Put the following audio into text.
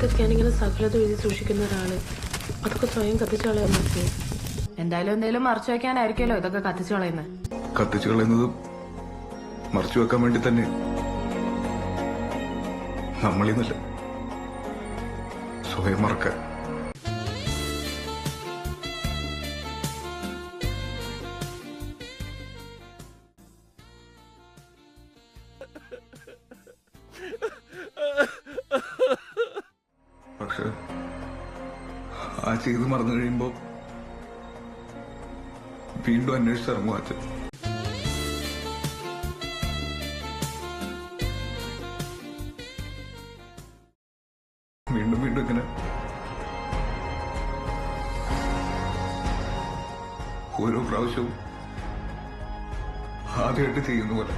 ഇതൊക്കെ ഞാനിങ്ങനെ സകലത എഴുതി സൂക്ഷിക്കുന്ന ഒരാൾ. അതൊക്കെ സ്വയം കത്തിച്ചു കളയാൻ പറ്റുമോ എന്തായാലും എന്തെങ്കിലും മറച്ചു വെക്കാനായിരിക്കുമല്ലോ ഇതൊക്കെ കത്തിച്ചു കളയുന്നത്. കത്തിച്ചു കളയുന്നത് മറച്ചു വെക്കാൻ വേണ്ടി തന്നെ. നമ്മളിന്നല്ല. സ്വയം മറക്കാൻ. ആ ചെയ്ത് മറന്നു കഴിയുമ്പോ വീണ്ടും അന്വേഷിച്ചിറങ്ങും അച്ഛൻ വീണ്ടും വീണ്ടും ഇങ്ങനെ ഓരോ പ്രാവശ്യവും ആദ്യമായിട്ട് ചെയ്യുന്ന പോലെ.